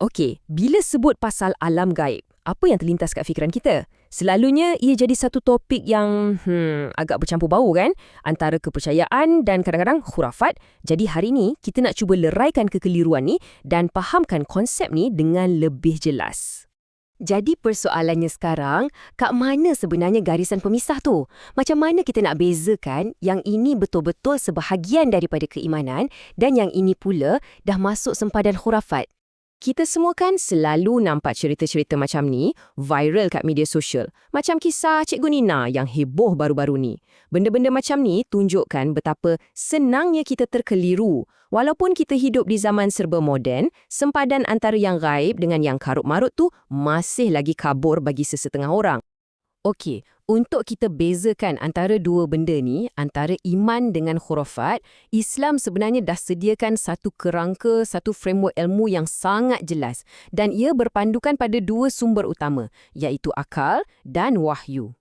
Okey, bila sebut pasal alam gaib, apa yang terlintas kat fikiran kita? Selalunya ia jadi satu topik yang hmm, agak bercampur bau kan? Antara kepercayaan dan kadang-kadang khurafat. Jadi hari ini kita nak cuba leraikan kekeliruan ni dan fahamkan konsep ni dengan lebih jelas. Jadi persoalannya sekarang, kat mana sebenarnya garisan pemisah tu? Macam mana kita nak bezakan yang ini betul-betul sebahagian daripada keimanan dan yang ini pula dah masuk sempadan khurafat? Kita semua kan selalu nampak cerita-cerita macam ni viral kat media sosial. Macam kisah Cikgu Nina yang heboh baru-baru ni. Benda-benda macam ni tunjukkan betapa senangnya kita terkeliru. Walaupun kita hidup di zaman serba moden, sempadan antara yang gaib dengan yang karut-marut tu masih lagi kabur bagi sesetengah orang. Okey, untuk kita bezakan antara dua benda ni, antara iman dengan khurafat, Islam sebenarnya dah sediakan satu kerangka, satu framework ilmu yang sangat jelas dan ia berpandukan pada dua sumber utama, iaitu akal dan wahyu.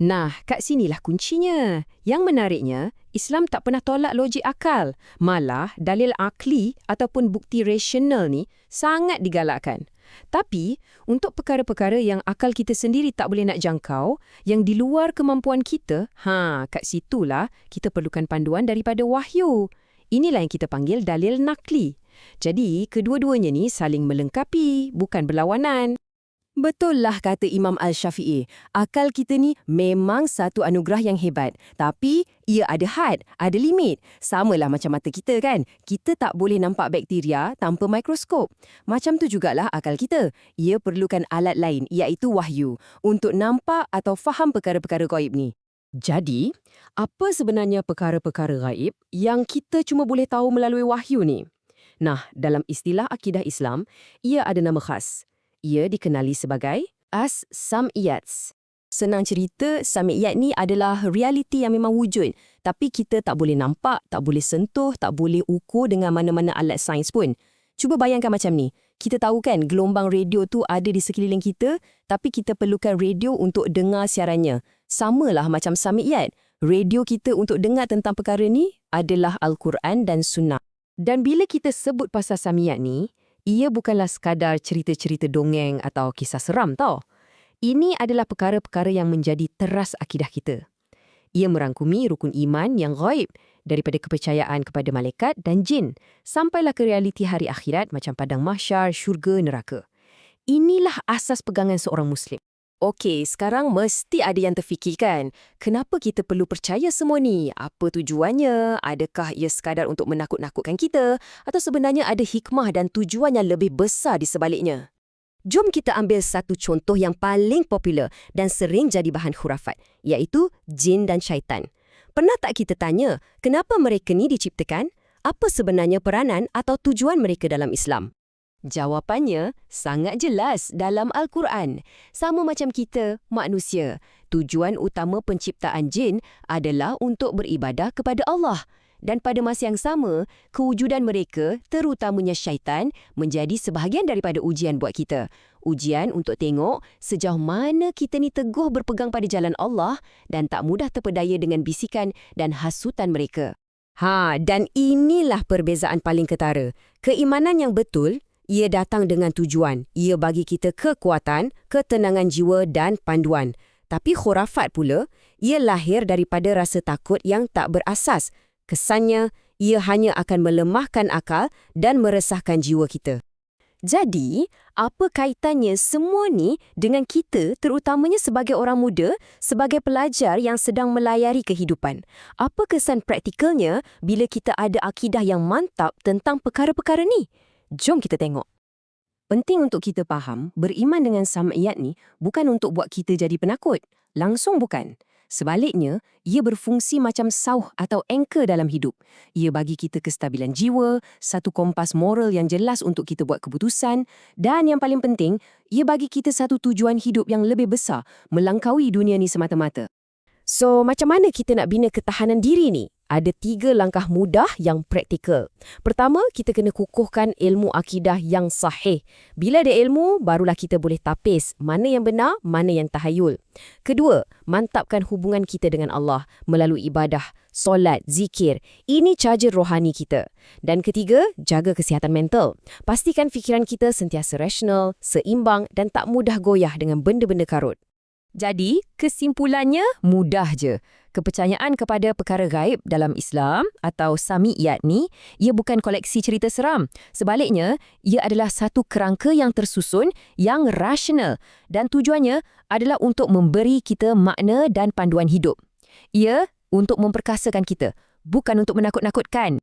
Nah, kat sinilah kuncinya. Yang menariknya, Islam tak pernah tolak logik akal. Malah, dalil akli ataupun bukti rasional ni sangat digalakkan. Tapi, untuk perkara-perkara yang akal kita sendiri tak boleh nak jangkau, yang di luar kemampuan kita, ha, kat situlah kita perlukan panduan daripada wahyu. Inilah yang kita panggil dalil nakli. Jadi, kedua-duanya ni saling melengkapi, bukan berlawanan. Betullah kata Imam Al-Syafi'i, akal kita ni memang satu anugerah yang hebat. Tapi ia ada had, ada limit. Samalah macam mata kita kan. Kita tak boleh nampak bakteria tanpa mikroskop. Macam tu jugalah akal kita. Ia perlukan alat lain iaitu wahyu untuk nampak atau faham perkara-perkara gaib ni. Jadi, apa sebenarnya perkara-perkara gaib yang kita cuma boleh tahu melalui wahyu ni? Nah, dalam istilah akidah Islam, ia ada nama khas. Ia dikenali sebagai As-Sam'iyats. Senang cerita, Sam'iyat ni adalah realiti yang memang wujud. Tapi kita tak boleh nampak, tak boleh sentuh, tak boleh ukur dengan mana-mana alat sains pun. Cuba bayangkan macam ni. Kita tahu kan gelombang radio tu ada di sekeliling kita, tapi kita perlukan radio untuk dengar siarannya. Samalah macam Sam'iyat. Radio kita untuk dengar tentang perkara ni adalah Al-Quran dan Sunnah. Dan bila kita sebut pasal Sam'iyat ni, ia bukanlah sekadar cerita-cerita dongeng atau kisah seram tau. Ini adalah perkara-perkara yang menjadi teras akidah kita. Ia merangkumi rukun iman yang gaib daripada kepercayaan kepada malaikat dan jin sampailah ke realiti hari akhirat macam padang mahsyar, syurga, neraka. Inilah asas pegangan seorang Muslim. Okey, sekarang mesti ada yang terfikirkan. Kenapa kita perlu percaya semua ni? Apa tujuannya? Adakah ia sekadar untuk menakut-nakutkan kita? Atau sebenarnya ada hikmah dan tujuan yang lebih besar di sebaliknya? Jom kita ambil satu contoh yang paling popular dan sering jadi bahan khurafat, iaitu jin dan syaitan. Pernah tak kita tanya, kenapa mereka ni diciptakan? Apa sebenarnya peranan atau tujuan mereka dalam Islam? Jawapannya sangat jelas dalam Al-Quran. Sama macam kita, manusia. Tujuan utama penciptaan jin adalah untuk beribadah kepada Allah. Dan pada masa yang sama, kewujudan mereka, terutamanya syaitan, menjadi sebahagian daripada ujian buat kita. Ujian untuk tengok sejauh mana kita ni teguh berpegang pada jalan Allah dan tak mudah terpedaya dengan bisikan dan hasutan mereka. Ha, dan inilah perbezaan paling ketara. Keimanan yang betul ia datang dengan tujuan. Ia bagi kita kekuatan, ketenangan jiwa dan panduan. Tapi khurafat pula, ia lahir daripada rasa takut yang tak berasas. Kesannya, ia hanya akan melemahkan akal dan meresahkan jiwa kita. Jadi, apa kaitannya semua ni dengan kita terutamanya sebagai orang muda, sebagai pelajar yang sedang melayari kehidupan? Apa kesan praktikalnya bila kita ada akidah yang mantap tentang perkara-perkara ni? Jom kita tengok. Penting untuk kita faham, beriman dengan sam'iyat ni bukan untuk buat kita jadi penakut. Langsung bukan. Sebaliknya, ia berfungsi macam sauh atau anchor dalam hidup. Ia bagi kita kestabilan jiwa, satu kompas moral yang jelas untuk kita buat keputusan, dan yang paling penting, ia bagi kita satu tujuan hidup yang lebih besar, melangkaui dunia ni semata-mata. So, macam mana kita nak bina ketahanan diri ni? Ada tiga langkah mudah yang praktikal. Pertama, kita kena kukuhkan ilmu akidah yang sahih. Bila ada ilmu, barulah kita boleh tapis mana yang benar, mana yang tahayul. Kedua, mantapkan hubungan kita dengan Allah melalui ibadah, solat, zikir. Ini charger rohani kita. Dan ketiga, jaga kesihatan mental. Pastikan fikiran kita sentiasa rasional, seimbang dan tak mudah goyah dengan benda-benda karut. Jadi, kesimpulannya mudah je. Kepercayaan kepada perkara gaib dalam Islam atau Sami'iyat ni, ia bukan koleksi cerita seram. Sebaliknya, ia adalah satu kerangka yang tersusun, yang rasional dan tujuannya adalah untuk memberi kita makna dan panduan hidup. Ia untuk memperkasakan kita, bukan untuk menakut-nakutkan.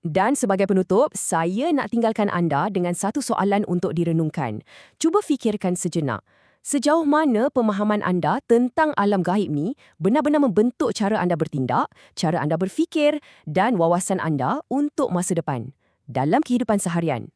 Dan sebagai penutup, saya nak tinggalkan anda dengan satu soalan untuk direnungkan. Cuba fikirkan sejenak. Sejauh mana pemahaman anda tentang alam gaib ni benar-benar membentuk cara anda bertindak, cara anda berfikir dan wawasan anda untuk masa depan dalam kehidupan seharian?